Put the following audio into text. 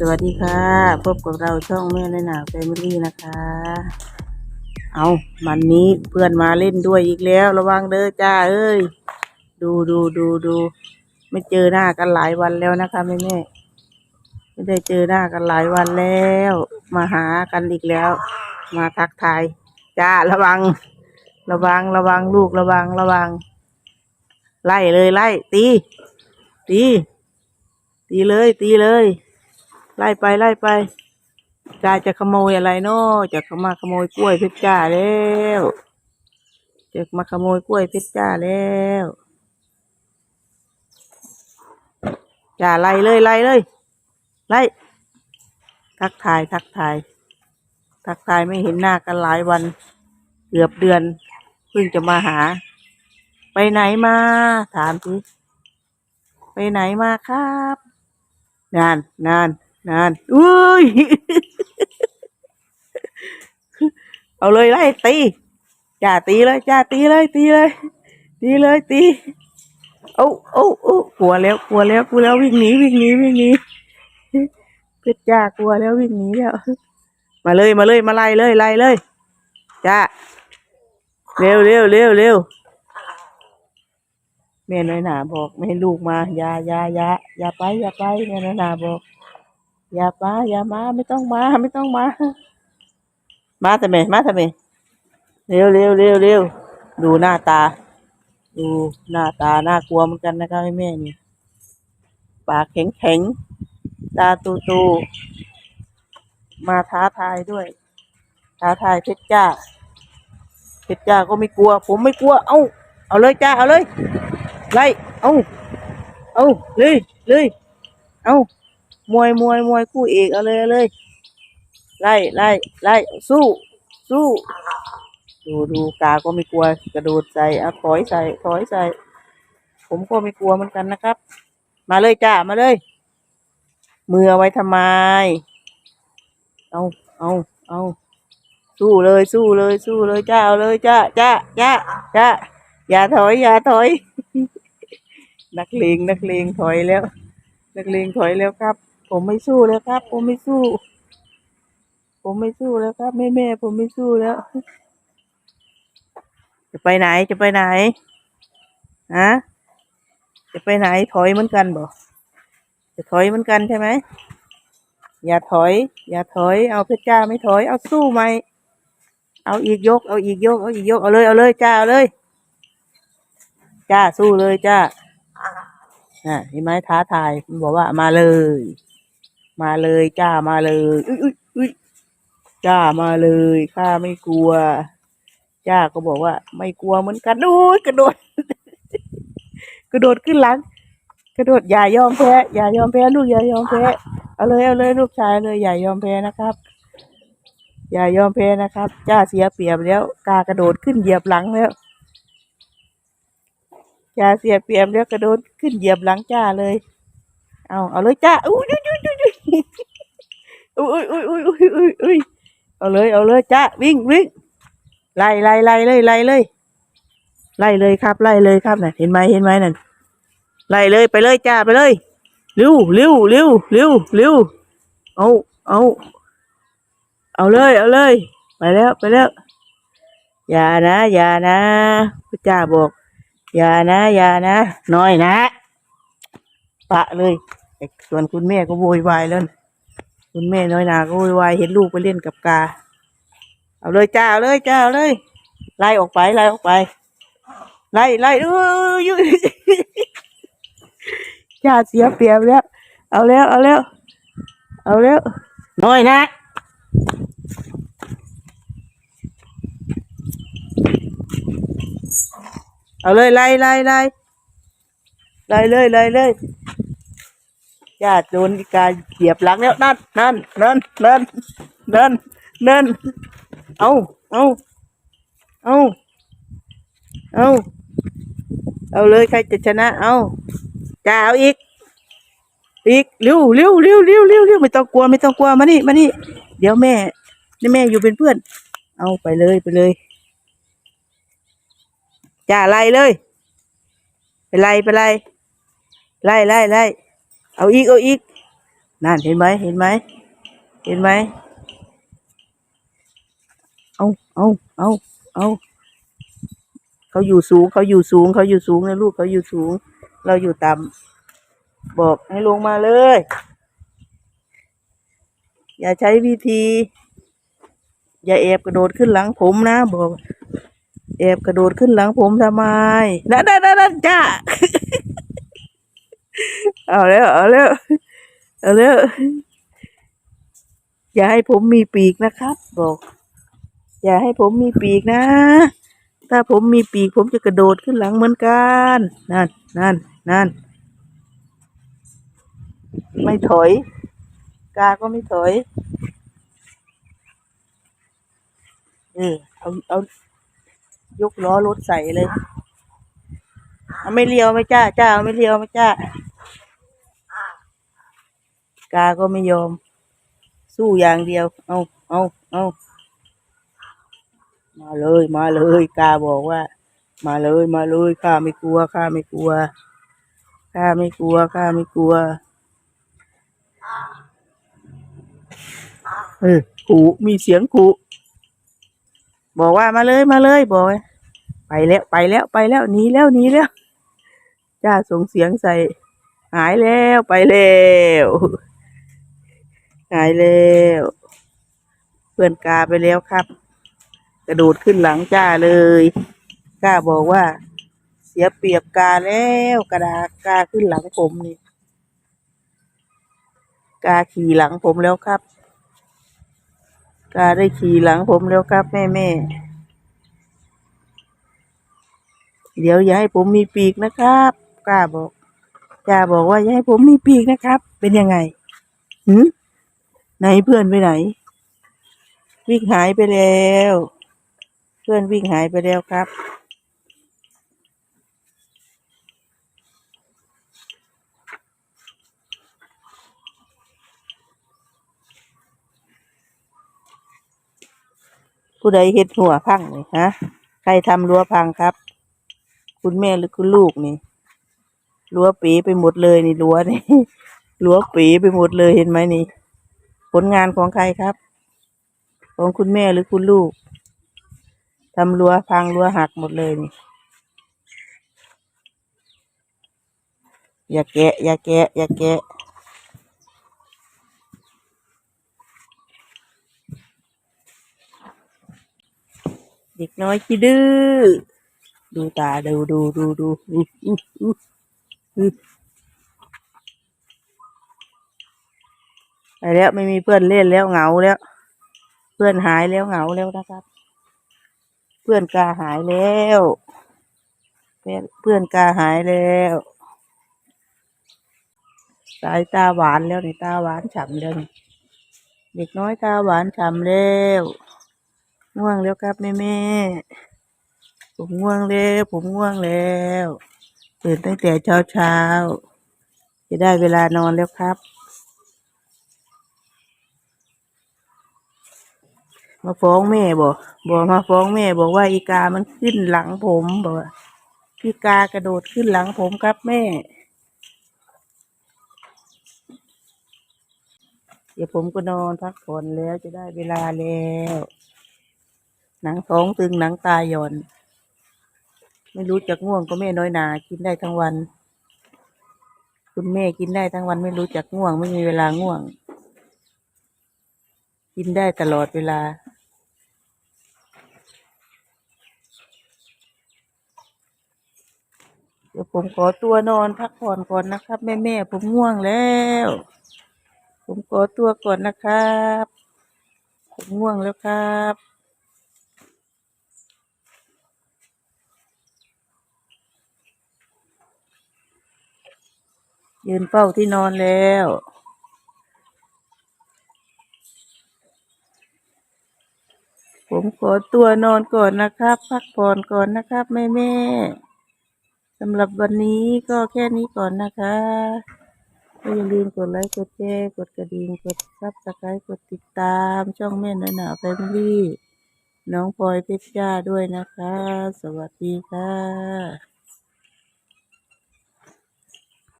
สวัสดีค่ะ พบกับเราช่องแม่ในหนาแฟมิลี่นะคะ เอามันนี้เพื่อนมาเล่นด้วยอีกแล้ว ระวังเด้อจ้า เอ้ย ดูดูดูดู ไม่เจอหน้ากันหลายวันแล้วนะคะแม่แม่ไม่ได้เจอหน้ากันหลายวันแล้ว มาหากันอีกแล้ว มาทักทายจ้าระวัง ระวังระวังลูกระวังระวัง ไล่เลยไล่ตีตีตีเลยตีเลย ไล่ไปไล่ไปจาจะขโมยอะไรเนาะจะขมาขโมยกล้วยเพชรจ้าแล้วจะมาขโมยกล้วยเพชรจ้าแล้วจ้าไล่เลยไล่เลยไล่ทักทายทักทายทักทายไม่เห็นหน้ากันหลายวัน เกือบเดือนเพิ่งจะมาหา ไปไหนมาถามสิไปไหนมาครับนานนาน นานอุ้ย เอาเลยไล่ตีจ้าตีเลยจ้าตีเลย ตีเลย ตีเลยตีเอาเอาเอากลัวแล้วกลัวแล้วกลัวแล้ววิ่งหนีวิ่งหนีวิ่งหนีเพชรจ้ากลัวแล้ววิ่งหนีแล้วมาเลยมาเลยมาไล่เลยไล่เลยจ้าเร็วเร็วเร็วเร็วแม่น้อยหนาบอกไม่ให้ลูกมายายายายาไปอย่าไปแม่น้อยหนาบอก อย่ามาอย่ามาไม่ต้องมาไม่ต้องมา มาแต่เมมาแต่เมเร็วเร็วเร็วเร็วดูหน้าตา ดูหน้าตาน่ากลัวเหมือนกันนะครับแม่นี่ปากแข็งแข็งตาตูตูมาท้าทายด้วย ท้าทายเพชรจ้าเพชรจ้าก็ไม่กลัว ผมไม่กลัว เอ้าเอาเลยจ้าเอาเลยไล่เอ้าเอ้าเลยเลยเอ้า มวยมวยมวยคู่เอกเอาเลยเอาเลยไล่ไล่ไล่สู้ สู้ ดูดูกาก็ไม่กลัวกระโดดใส่เอาถอยใส่ถอยใส่ ผมก็ไม่กลัวเหมือนกันนะครับ มาเลยจ้ามาเลย มือเอาไว้ทำไม เอาเอาเอาสู้เลยสู้เลยสู้เลยจ้าเอาเลยจ้าจ้าจ้าจ้าอย่าถอยอย่าถอย นักเลงนักเลงถอยแล้ว นักเลงถอยแล้วครับ ผมไม่สู้แล้วครับ ผมไม่สู้ ผมไม่สู้แล้วครับ แม่แม่ผมไม่สู้แล้ว จะไปไหนจะไปไหนฮะจะไปไหนถอยเหมือนกันบ่จะถอยเหมือนกันใช่ไหมอย่าถอย อย่าถอย เอาเพชรจ้าไม่ถอย เอาสู้ไหมเอาอีกยก เอาอีกยก เอาอีกยก เอาเลย เอาเลยจ้า เอาเลย จ้าสู้เลยจ้า อะเห็นไหมท้าทาย มันบอกว่ามาเลย มาเลยจ้ามาเลยอุ้ยอุ้ยอุ้ยจ้ามาเลยข้าไม่กลัว จ้าก็บอกว่า ไม่กลัวเหมือนกันโอ้ยกระโดด กระโดดขึ้นหลัง กระโดดอย่ายอมแพ้อย่ายอมแพ้ลูกอย่ายอมแพ้เอาเลยเอาเลยลูกชายเลยอย่ายอมแพ้นะครับ อย่ายอมแพ้นะครับ จ้าเสียเปรียบแล้ว กากระโดดขึ้นเหยียบหลังแล้วจ้าเสียเปรียบแล้วกระโดดขึ้นเหยียบหลังจ้าเลย เอาเอาเลยจ้าอุ้ยอุ้ยอุ้ย อุ้ยอุ้ยอุ้ยอุ้ยอุ้ยอุ้ยเอาเลย เอาเลยจ้าวิ่งวิ่งไล่ไล่ไล่เลยไล่เลยไล่เลยครับไล่เลยครับน่ะเห็นไหมเห็นไหมนั่นไล่เลยไปเลยจ้าไปเลยเร็วเร็วเร็วเร็วเร็วเอาเอาเอาเลย เอาเลย ไปแล้วไปแล้ว อย่านะ อย่านะพระเจ้าบอก อย่านะ อย่านะน้อยนะ ปะเลย ส่วนคุณแม่ก็โวยวายแล้วคุณแม่น้อยนาก็โวยวายเห็นลูกไปเล่นกับกา เอาเลยจ้าเอาเลยจ้าเลย ไล่ออกไปไล่ออกไป ไล่ไล่เออยจ้าเสียเปรียบแล้ว เอาแล้วเอาแล้ว เอาแล้วน้อยนะเอาเลยไล่ไล่ไล่ไล่เลยไล่เลย ญาติโดนการเหยียบหลังแล้วนั่นนั่นนั่นนั่นนั่นนั่นเอาเอาเอาเอาเอาเลยใครจะชนะ เอาจ้าเอาอีก อีกเร็วเร็วเร็วเร็วเร็วเร็วไม่ต้องกลัวไม่ต้องกลัวมานี่มานี่เดี๋ยวแม่นี่แม่อยู่เป็นเพื่อน เอาไปเลยไปเลยจ้าไล่เลย ไปไล่ไปไล่ไล่ไล่ไล่ เอาอีกเอาอีกนั่นเห็นไหมเห็นไหมเห็นไหมเอาเอาเอาเอาเขาอยู่สูงเขาอยู่สูงเขาอยู่สูงนะลูกเขาอยู่สูง เราอยู่ต่ำบอกให้ลงมาเลย อย่าใช้วิธี อย่าแอบกระโดดขึ้นหลังผมนะบอกแอบกระโดดขึ้นหลังผมทำไมนั่นนั่นนั่นนั่นจ้า เอาแล้วเอาแล้วเอาแล้วอย่าให้ผมมีปีกนะครับ บอก อย่าให้ผมมีปีกนะ ถ้าผมมีปีก ผมจะกระโดดขึ้นหลังเหมือนกัน นั่นนั่นนั่นไม่ถอย กาก็ไม่ถอยเออเอาเอายกล้อรถใส่เลย เอาไม่เลี้ยวไม่จ้า จ้า เอาไม่เลี้ยวไม่จ้า กาก็ไม่ยอม สู้อย่างเดียว เอาเอาเอามาเลยมาเลยกาบอกว่า มาเลยมาเลยข้าไม่กลัวข้าไม่กลัวข้าไม่กลัวข้าไม่กลัวเออขู่มีเสียงขู่บอกว่ามาเลยมาเลยบอกไว้ไปแล้วไปแล้วไปแล้วหนีแล้วหนีแล้วจ้าส่งเสียงใส่ หายแล้วไปแล้ว หายแล้วเพื่อนกาไปแล้วครับ กระโดดขึ้นหลังจ้าเลยกล้าบอกว่า เสียเปรียบกาแล้วกระดากาขึ้นหลังผมนี่กาขี่หลังผมแล้วครับกาได้ขี่หลังผมแล้วครับแม่แม่เดี๋ยวอย่าให้ผมมีปีกนะครับกาบอกกาบอกว่าอย่าให้ผมมีปีกนะครับ เป็นยังไงหืม ไหนเพื่อนไปไหน วิ่งหายไปแล้ว เพื่อนวิ่งหายไปแล้วครับ ผู้ใดเฮ็ดหัวพังนี่ฮะใครทำรั้วพังครับ คุณแม่หรือคุณลูกนี่รั้วปีไปหมดเลยนี่รั้วนี่รั้วปีไปหมดเลยเห็นไหมนี่ ผลงานของใครครับ ของคุณแม่หรือคุณลูกทำรั้วพังรั้วหักหมดเลยนี่อย่าแกะ อย่าแกะ อย่าแกะ เด็กน้อยขี้ดื้อ ดูตา ดูดูดูดูอู้อู้อู้อู้ ไปแล้วไม่มีเพื่อนเล่นแล้วเหงาแล้ว เพื่อนหายแล้วเหงาแล้วนะครับ เพื่อนกาหายแล้วเพื่อนเพื่อนกาหายแล้วสายตาหวานแล้วนี่ตาหวานฉ่ำแล้วนี่เด็กน้อยตาหวานฉ่ำแล้วง่วงแล้วครับแม่แม่ผมง่วงแล้วผมง่วงแล้วตื่นตั้งแต่เช้าเช้าจะได้เวลานอนแล้วครับ มาฟ้องแม่บอกบอกมาฟ้องแม่บอกว่าอีกามันขึ้นหลังผมบอกว่าพี่กากระโดดขึ้นหลังผมครับแม่ เดี๋ยวผมก็นอนพักผ่อนแล้วจะได้เวลาแล้ว หนังท้องตึงหนังตาหย่อน ไม่รู้จักง่วงก็แม่น้อยหนากินได้ทั้งวัน คุณแม่กินได้ทั้งวันไม่รู้จักง่วง ไม่มีเวลาง่วง กินได้ตลอดเวลา ดี๋ยวผมขอตัวนอนพักผ่อนก่อนนะครับ แม่แม่ผมง่วงแล้ว ผมขอตัวก่อนนะครับ ผมง่วงแล้วครับยืนเฝ้าที่นอนแล้ว ผมขอตัวนอนก่อนนะครับ พักผ่อนก่อนนะครับ แม่แม่ สำหรับวันนี้ก็แค่นี้ก่อนนะคะก็อย่าลืมกดไลค์กดแชร์กดกระดิ่งกดซับสไครต์กดติดตามช่องแม่หน่อยหนาแฟมิลี่น้องพลอยเพชรจ้าด้วยนะคะ สวัสดีค่ะ